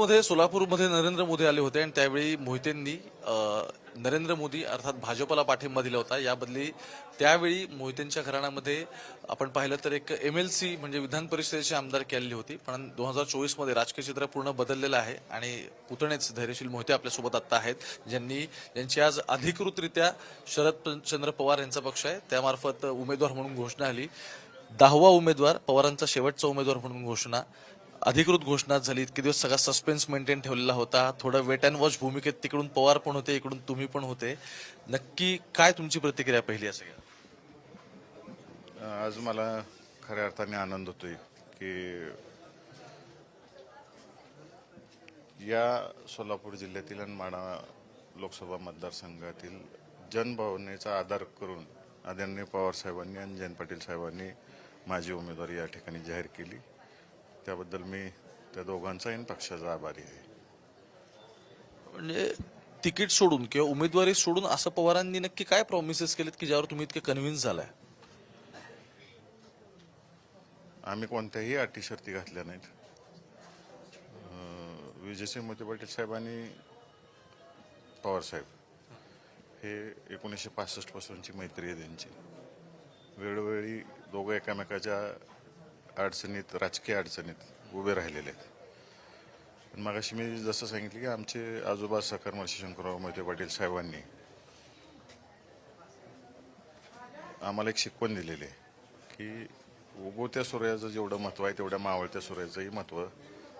मध्ये सोलापूरमध्ये नरेंद्र मोदी आले होते आणि त्यावेळी मोहितेंनी नरेंद्र मोदी अर्थात भाजपला पाठिंबा दिला होता. याबदली त्यावेळी मोहितेंच्या घराण्यामध्ये आपण पाहिलं तर एक एम एल सी म्हणजे विधान परिषदेची आमदार केलेली होती. पण दोन हजार चोवीसमध्ये राजकीय चित्र पूर्ण बदललेलं आहे आणि पुतणेच धैर्यशील मोहिते आपल्यासोबत आत्ता आहेत ज्यांनी ज्यांची आज अधिकृतरित्या शरद चंद्र पवार यांचा पक्ष आहे. त्यामार्फत उमेदवार म्हणून घोषणा आली. दहावा उमेदवार पवारांचा शेवटचा उमेदवार म्हणून घोषणा. अधिकृत घोषणा झाली. इतके दिवस सगळा सस्पेन्स मेंटेन ठेवलेला होता. थोडं वेट अँड वॉच भूमिकेत तिकडून पवार पण होते इकडून तुम्ही पण होते. नक्की काय तुमची प्रतिक्रिया पहिली असेल सगळ्या? आज मला खऱ्या अर्थाने आनंद होतोय की या सोलापूर जिल्ह्यातील आणि माडा लोकसभा मतदारसंघातील जनभावनेचा आधार करून आदरणीय पवार साहेबांनी आणि जयंत पाटील साहेबांनी माझी उमेदवारी या ठिकाणी जाहीर केली. त्याबद्दल मी त्या दोघांचाही आणि पक्षाचा आभारी आहे. म्हणजे तिकीट सोडून किंवा उमेदवारी सोडून असं पवारांनी नक्की काय प्रॉमिसेस केलेत की ज्यावर तुम्ही इतके कन्व्हिन्स झालाय? आम्ही कोणत्याही अटी शर्ती घातल्या नाहीत. विजयसिंह मोती पाटील साहेबांनी पवार साहेब हे एकोणीसशे पासष्ट पासूनची मैत्री आहे त्यांची. वेळोवेळी दोघं एकामेकाच्या अडचणीत राजकीय अडचणीत उभे राहिलेले आहेत. पण मगाशी मी जसं सांगितलं की आमचे आजोबा सखर शंकरराव मोहिते पाटील साहेबांनी आम्हाला एक शिकवण दिलेली आहे की उगवत्या सूर्याचं जेवढं महत्त्व आहे तेवढ्या मावळत्या सूर्याचंही महत्त्व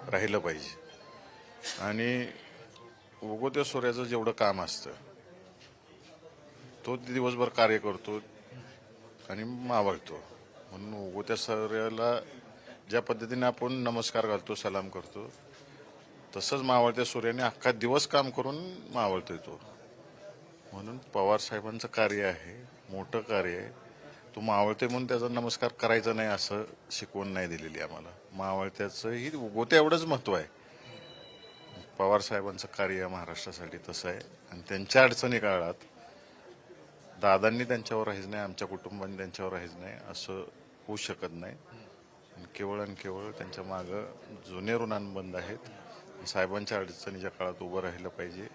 राहिलं पाहिजे. आणि उगवत्या सूर्याचं जेवढं काम असतं तो दिवसभर कार्य करतो आणि मावळतो. म्हणून उगवत्या सूर्याला ज्या पद्धतीने आपण नमस्कार घालतो सलाम करतो तसंच मावळत्या सूर्याने अख्खा दिवस काम करून मावळतो तो. म्हणून पवार साहेबांचं कार्य आहे मोठं कार्य आहे. तो मावळते म्हणून त्याचा नमस्कार करायचा नाही असं शिकवण नाही दिलेली आम्हाला. मावळत्याचंही उगवत्या एवढंच महत्त्व आहे. पवार साहेबांचं कार्य महाराष्ट्रासाठी तसं आहे. आणि त्यांच्या अडचणी काळात दादांनी त्यांच्यावर राहायचं नाही आमच्या कुटुंबाने त्यांच्यावर राहायचं नाही असं होऊ शकत नाही. केवळ आणि केवळ त्यांच्या मागं जुने ऋणांबंद आहेत. साहेबांच्या अडचणीच्या काळात उभं राहिलं पाहिजे.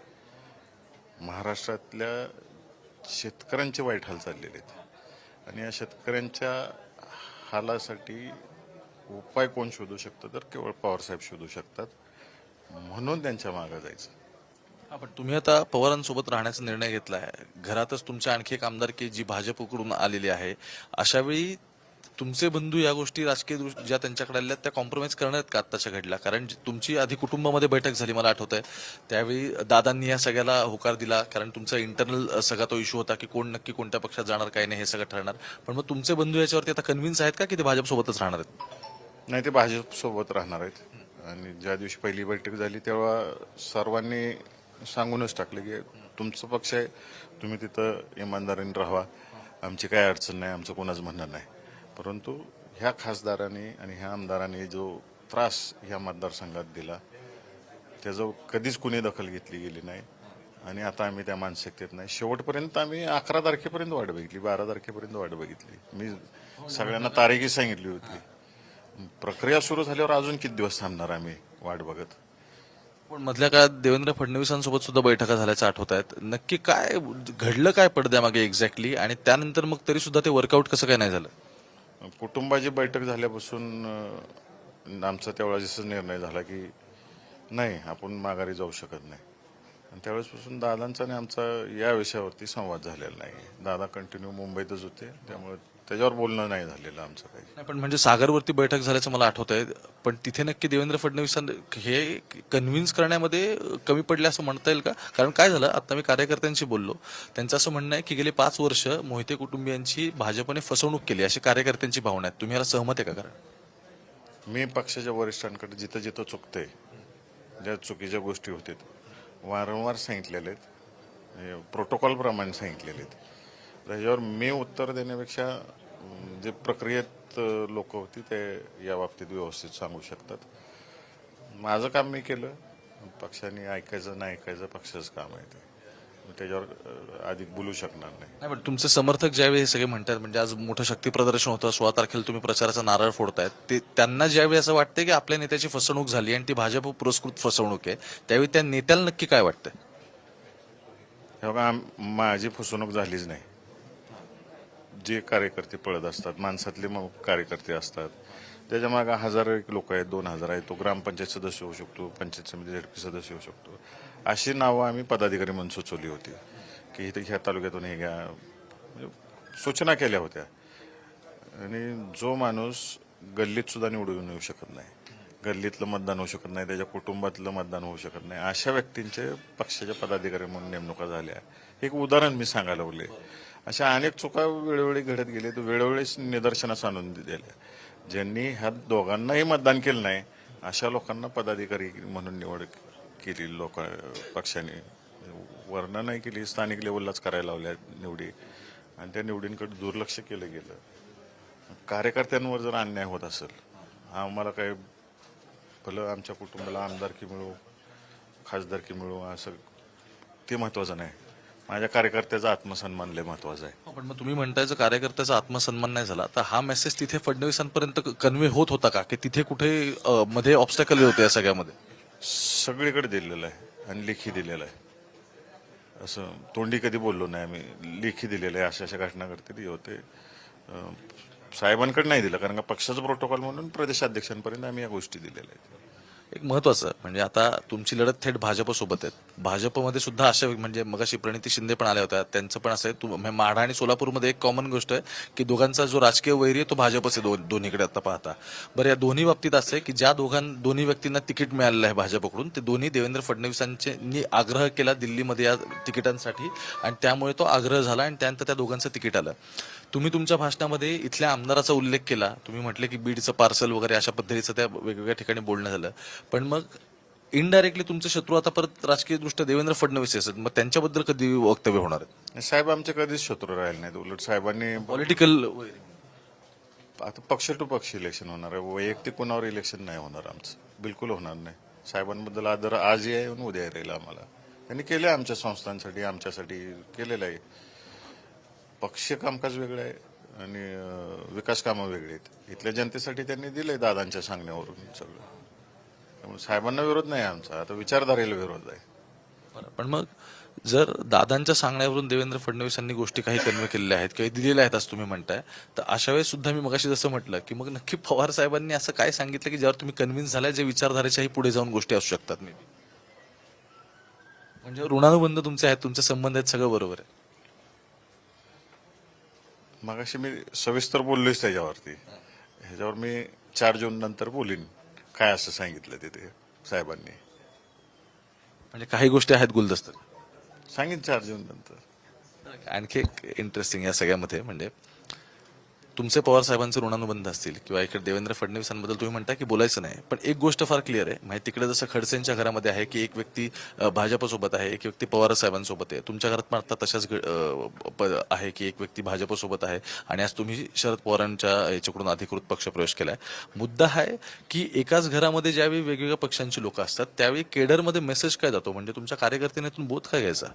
महाराष्ट्रातल्या शेतकऱ्यांचे वाईट हाल चाललेले आहेत. आणि या शेतकऱ्यांच्या हालासाठी उपाय कोण शोधू शकतं? तर केवळ पवारसाहेब शोधू शकतात. म्हणून त्यांच्या मागं जायचं. हा, पण तुम्ही आता पवारांसोबत राहण्याचा निर्णय घेतला आहे घरातच तुमच्या आणखी एक आमदारकी जी भाजपकडून आलेली आहे. अशावेळी तुमचे बंधू या गोष्टी राजकीय दृष्ट ज्या त्यांच्याकडे आल्या त्या कॉम्प्रोमाइज करणार आहेत का आत्ताच्या घडल्या कारण तुमची आधी कुटुंबामध्ये बैठक झाली मला आठवत आहे त्यावेळी दादांनी या सगळ्याला होकार दिला कारण तुमचा इंटरनल सगळा तो इश्यू होता की कोण नक्की कोणत्या पक्षात जाणार काय नाही हे सगळं ठरणार. पण मग तुमचे बंधू याच्यावरती आता कन्व्हिन्स आहेत का की ते भाजपसोबतच राहणार आहेत? नाही ते भाजपसोबत राहणार आहेत. आणि ज्या दिवशी पहिली बैठक झाली तेव्हा सर्वांनी सांगूनच टाकले की तुमचं पक्ष आहे तुम्ही तिथं इमानदारीने राहा. आमची काय अडचण नाही आमचं कोणाच म्हणणं नाही. परंतु ह्या खासदाराने आणि ह्या आमदाराने जो त्रास ह्या मतदारसंघात दिला त्याचं कधीच कुणी दखल घेतली गेली नाही. आणि आता आम्ही त्या मानसिकतेत नाही. शेवटपर्यंत आम्ही अकरा तारखेपर्यंत वाट बघितली बारा तारखेपर्यंत वाट बघितली. मी सगळ्यांना तारीखही सांगितली होती. प्रक्रिया सुरू झाल्यावर अजून किती दिवस थांबणार आम्ही वाट बघत? पण मधल्या काळात देवेंद्र फडणवीसांसोबत सुद्धा बैठका झाल्याचं आठवत आहेत. नक्की काय घडलं काय पडद्यामागे एक्झॅक्टली आणि त्यानंतर मग तरी सुद्धा ते वर्कआउट कसं काय नाही झालं? कुटुंबाची बैठक झाल्यापासून आमचा त्यावेळेस जसं निर्णय झाला की नाही आपण माघारी जाऊ शकत नाही. आणि त्यावेळेसपासून दादांचा आणि आमचा या विषयावरती संवाद झालेला नाही. दादा कंटिन्यू मुंबईतच होते त्यामुळे त्याच्यावर बोलणं नाही झालेलं आमचं काही. नाही पण म्हणजे सागरवरती बैठक झाल्याचं मला आठवत आहे पण तिथे नक्की देवेंद्र फडणवीस हे कन्व्हिन्स करण्यामध्ये कमी पडले असं म्हणता येईल का? कारण काय झालं आता मी कार्यकर्त्यांशी बोललो. त्यांचं असं म्हणणं आहे की गेले पाच वर्ष मोहिते कुटुंबियांची भाजपने फसवणूक केली अशी कार्यकर्त्यांची भावना आहे तुम्ही याला सहमत आहे का कारण? मी पक्षाच्या वरिष्ठांकडे जिथं जिथं चुकतंय ज्या चुकीच्या गोष्टी होतात वारंवार सांगितलेले आहेत. प्रोटोकॉलप्रमाणे सांगितलेले आहेत. त्याच्यावर मी उत्तर देण्यापेक्षा जे प्रक्रियेत लोक होती ते या बाबतीत व्यवस्थित सांगू शकतात. माझं काम मी केलं. पक्षाने ऐकायचं नाही ऐकायचं पक्षाचं काम आहे ते. त्याच्यावर अधिक बोलू शकणार नाही. पण तुमचे समर्थक ज्यावेळी हे सगळे म्हणतात म्हणजे आज मोठं शक्ती प्रदर्शन होतं सोळा तारखेला तुम्ही प्रचाराचा नारळ फोडतायत ते त्यांना ज्यावेळी असं वाटतं की आपल्या नेत्याची फसवणूक झाली आणि ती भाजप पुरस्कृत फसवणूक आहे त्यावेळी त्या नेत्याला नक्की काय वाटतं हे माझी फसवणूक झालीच नाही. जे कार्यकर्ते पळत असतात माणसातले मग कार्यकर्ते असतात. त्याच्यामागे हजार एक लोक आहेत दोन हजार आहेत. तो ग्रामपंचायत सदस्य होऊ शकतो पंचायत समिती झडपी सदस्य होऊ शकतो. अशी नावं आम्ही पदाधिकारी म्हणून सुचवली होती की इथे ह्या तालुक्यातून हे घ्या. म्हणजे सूचना केल्या होत्या. आणि जो माणूस गल्लीत सुद्धा निवडून येऊ शकत नाही गल्लीतलं मतदान होऊ शकत नाही त्याच्या कुटुंबातलं मतदान होऊ शकत नाही अशा व्यक्तींचे पक्षाच्या पदाधिकारी म्हणून नेमणुका झाल्या. एक उदाहरण मी सांगायला लागले अशा अनेक चुका वेळोवेळी घडत गेले तर वेळोवेळी निदर्शनास आणून दिल्या ज्यांनी ह्या दोघांनाही मतदान केलं नाही अशा लोकांना पदाधिकारी म्हणून निवड केली. लोक पक्षाने वर्णन नाही केली स्थानिक लेवललाच करायला लावल्या निवडी. आणि त्या निवडींकडे दुर्लक्ष केलं गेलं. कार्यकर्त्यांवर जर अन्याय होत असेल आम्हाला काय भलं आमच्या कुटुंबाला आमदारकी मिळू खासदारकी मिळू असं ते महत्वाचं नाही. माझ्या कार्यकर्त्याचा आत्मसन्मान लय महत्त्वाचा आहे. हो, पण मग तुम्ही म्हणताय जर कार्यकर्त्याचा आत्मसन्मान नाही झाला तर हा मेसेज तिथे फडणवीसांपर्यंत कन्वे होत होता का? की तिथे कुठे अ, मध्ये ऑब्स्टॅकल होते या सगळ्यामध्ये? सगळीकडे दिलेलं आहे आणि लेखी दिलेलं आहे. असं तोंडी कधी बोललो नाही आम्ही. लेखी दिलेलं आहे अशा अशा घटना घडते ती होते. अं, साहेबांकडे नाही दिलं कारण का पक्षाचं प्रोटोकॉल म्हणून प्रदेशाध्यक्षांपर्यंत आम्ही या गोष्टी दिलेल्या आहेत. एक महत्वाचं म्हणजे आता तुमची लढत थेट भाजपसोबत आहे भाजपमध्ये सुद्धा अशा म्हणजे मगाशी प्रणिती शिंदे पण आल्या होत्या. त्यांचं पण असं आहे. म्हणजे माढा आणि सोलापूरमध्ये एक कॉमन गोष्ट आहे की दोघांचा जो राजकीय वैरी आहे तो भाजपच आहे दोन्हीकडे आता पाहता. बरं या दोन्ही बाबतीत असं आहे की ज्या दोघां दोन्ही व्यक्तींना तिकीट मिळालेलं आहे भाजपकडून ते दोन्ही देवेंद्र फडणवीसांनी आग्रह केला दिल्लीमध्ये या तिकिटांसाठी आणि त्यामुळे तो आग्रह झाला आणि त्यानंतर त्या दोघांचं तिकीट आलं. तुम्ही तुमच्या भाषणामध्ये इथल्या आमदाराचा उल्लेख केला. तुम्ही म्हटले की बीडचं पार्सल वगैरे अशा पद्धतीचं त्या वेगवेगळ्या ठिकाणी बोलणं झालं. पण मग इनडायरेक्टली तुमचे शत्रू आता परत राजकीय दृष्ट्या देवेंद्र फडणवीस असतात मग त्यांच्याबद्दल कधी वक्तव्य होणार साहेब आमचे कधीच शत्रू राहिले नाहीत. उलट साहेबांनी पॉलिटिकल आता पक्ष टू पक्ष इलेक्शन होणार आहे. वैयक्तिक कोणावर इलेक्शन नाही होणार आमचं. बिलकुल होणार नाही. साहेबांबद्दल आदर आजही आहे आणि उद्या राहील आम्हाला. त्यांनी केलं आमच्या संस्थांसाठी आमच्यासाठी केलेलं आहे. पक्ष कामकाज वेगळं आहे आणि विकास कामं वेगळी आहेत. इथल्या जनतेसाठी त्यांनी दिलंय दादांच्या सांगण्यावरून सगळं. त्यामुळे साहेबांना विरोध नाही आमचा आता विचारधारेला विरोध आहे. पण मग जर दादांच्या सांगण्यावरून देवेंद्र फडणवीसांनी गोष्टी काही कन्वे केलेल्या आहेत काही दिलेल्या आहेत असं तुम्ही म्हणताय तर अशा वेळेस सुद्धा मी मगाशी जसं म्हटलं की मग नक्की पवार साहेबांनी असं काय सांगितलं की ज्यावर तुम्ही कन्व्हिन्स झालाय जे विचारधारेच्याही पुढे जाऊन गोष्टी असू शकतात मे म्हणजे ऋणानुबंध तुमचे आहेत तुमचे संबंध आहेत सगळं बरोबर आहे. मगाशी मी सविस्तर बोललोच त्याच्यावरती. ह्याच्यावर मी चार जून नंतर बोलीन. काय असं सांगितलं तिथे साहेबांनी. म्हणजे काही गोष्टी आहेत गुलदस्त्यात. सांगेन चार जून नंतर. आणखी एक इंटरेस्टिंग या सगळ्यामध्ये म्हणजे तुमचे पवार साहेबांचे ऋणानुबंध असतील किंवा इकडे देवेंद्र फडणवीसांबद्दल तुम्ही म्हणता की बोलायचं नाही पण एक गोष्ट फार क्लिअर आहे. म्हणजे तिकडे जसं खडसेंच्या घरामध्ये आहे की एक व्यक्ती भाजपसोबत आहे एक व्यक्ती पवार साहेबांसोबत आहे. तुमच्या घरात पण आता तशाच घ- प- आहे की एक व्यक्ती भाजपसोबत आहे आणि आज तुम्ही शरद पवारांच्या याच्याकडून अधिकृत पक्ष प्रवेश केलाय. मुद्दा आहे की एकाच घरामध्ये ज्यावेळी वेगवेगळ्या पक्षांची लोक असतात त्यावेळी केडरमध्ये मेसेज काय जातो? म्हणजे तुमच्या कार्यकर्त्यानेतून बोध काय घ्यायचा?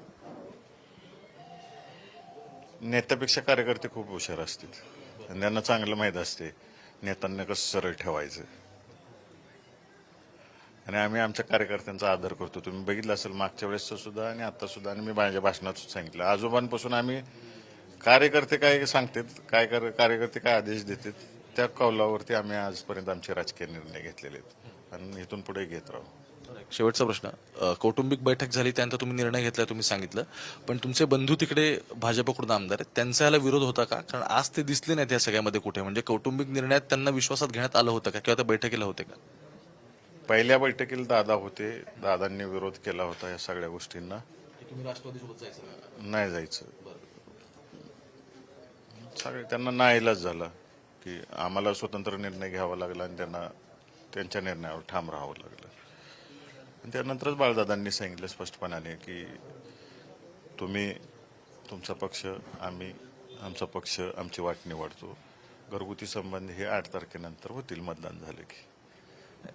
नेत्यापेक्षा कार्यकर्ते खूप हुशार असतील. आणि त्यांना चांगलं माहीत असते. नेत्यांना कसं सरळ ठेवायचं. आणि आम्ही आमच्या कार्यकर्त्यांचा आदर करतो. तुम्ही बघितलं असेल मागच्या वेळेसचं सुद्धा आणि आता सुद्धा आणि मी माझ्या भाषणात सांगितलं. आजोबांपासून आम्ही कार्यकर्ते काय सांगतात काय कर कार्यकर्ते काय आदेश देतात त्या कौलावरती आम्ही आजपर्यंत आमचे राजकीय निर्णय घेतलेले आहेत. आणि इथून पुढे घेत राहू. शेवटचा प्रश्न. कौटुंबिक बैठक झाली त्यानंतर तुम्ही निर्णय घेतला तुम्ही सांगितलं. पण तुमचे बंधू तिकडे भाजपकडून आमदार आहेत. त्यांचा याला विरोध होता का? कारण आज ते दिसले नाहीत या सगळ्यामध्ये कुठे. म्हणजे कौटुंबिक निर्णयात त्यांना विश्वासात घेण्यात आलं होतं का? किंवा त्या बैठकीला होते का? पहिल्या बैठकीला दादा होते. दादांनी विरोध केला होता या सगळ्या गोष्टींना. नाही जायचं. सगळे त्यांना नाईलाज झाला की आम्हाला स्वतंत्र निर्णय घ्यावा लागला आणि त्यांना त्यांच्या निर्णयावर ठाम राहावं लागलं. त्यानंतरच बाळदादांनी सांगितलं स्पष्टपणाने की तुम्ही तुमचा पक्ष आम्ही आमचा पक्ष आमची वाट निवडतो. घरगुती संबंध हे आठ तारखेनंतर होतील मतदान झाले की.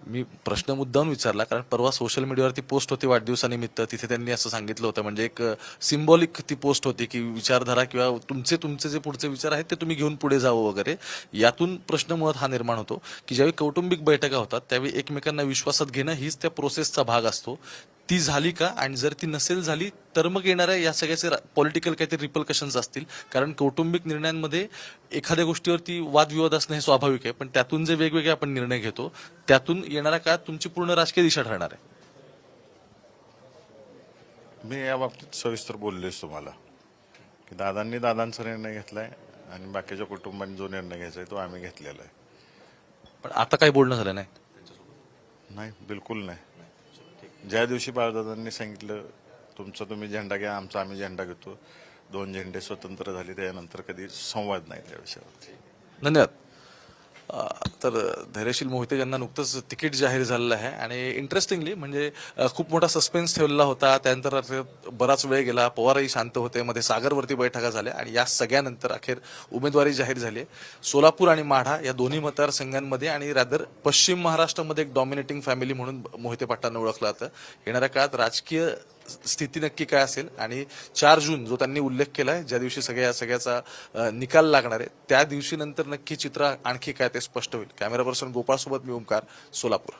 मी प्रश्न मुद्दाम विचारला कारण परवा सोशल मीडियावरती पोस्ट होती वाढदिवसानिमित्त. तिथे त्यांनी असं सांगितलं होतं म्हणजे एक सिम्बॉलिक ती पोस्ट होती की विचारधारा किंवा तुमचे तुमचे जे पुढचे विचार आहेत ते तुम्ही घेऊन पुढे जावं वगैरे. यातून प्रश्न मुळात हा निर्माण होतो की ज्यावेळी कौटुंबिक बैठका होतात त्यावेळी एकमेकांना विश्वासात घेणं हीच त्या प्रोसेसचा भाग असतो. ती झाली का? आणि जर ती नसेल झाली तर मग येणाऱ्या या सगळ्याचे पॉलिटिकल काहीतरी रिपलकशन्स असतील. कारण कौटुंबिक निर्णयांमध्ये एखाद्या गोष्टीवरती वादविवाद असणं हे स्वाभाविक आहे. पण त्यातून जे वेगवेगळे आपण निर्णय घेतो त्यातून येणाऱ्या काळात तुमची पूर्ण राजकीय दिशा ठरणार आहे. मी या बाबतीत सविस्तर बोललेच तुम्हाला. की दादांनी दादांचा निर्णय घेतलाय आणि बाकीच्या कुटुंबांनी जो निर्णय घ्यायचा आहे तो आम्ही घेतलेला आहे. पण आता काही बोलणं झालं नाही. नाही बिलकुल नाही. ज्या दिवशी बाळदादांनी सांगितलं तुमचा तुम्ही झेंडा घ्या आमचा आम्ही झेंडा घेतो. दोन झेंडे स्वतंत्र झाले त्यानंतर कधी संवाद नाही त्या विषयावरती. धन्यवाद. तर धैर्यशील मोहिते यांना नुकतंच तिकीट जाहीर झालेलं आहे. आणि इंटरेस्टिंगली म्हणजे खूप मोठा सस्पेन्स ठेवलेला होता. त्यानंतर बराच वेळ गेला. पवारही शांत होते. मध्ये सागरवरती बैठका झाल्या. आणि या सगळ्यानंतर अखेर उमेदवारी जाहीर झाली सोलापूर आणि माढा या दोन्ही मतदारसंघांमध्ये आणि रादर पश्चिम महाराष्ट्रामध्ये एक डॉमिनेटिंग फॅमिली म्हणून मोहिते पाटलांना ओळखलं जातं. येणाऱ्या काळात राजकीय स्थिती नक्की काय असेल आणि चार जून जो त्यांनी उल्लेख केलाय ज्या दिवशी सगळ्या सगळ्याचा निकाल लागणार आहे त्या दिवशी नंतर नक्की चित्र आणखी काय ते स्पष्ट होईल. कॅमेरा पर्सन गोपाळ सोबत मी ओंकार सोलापूर.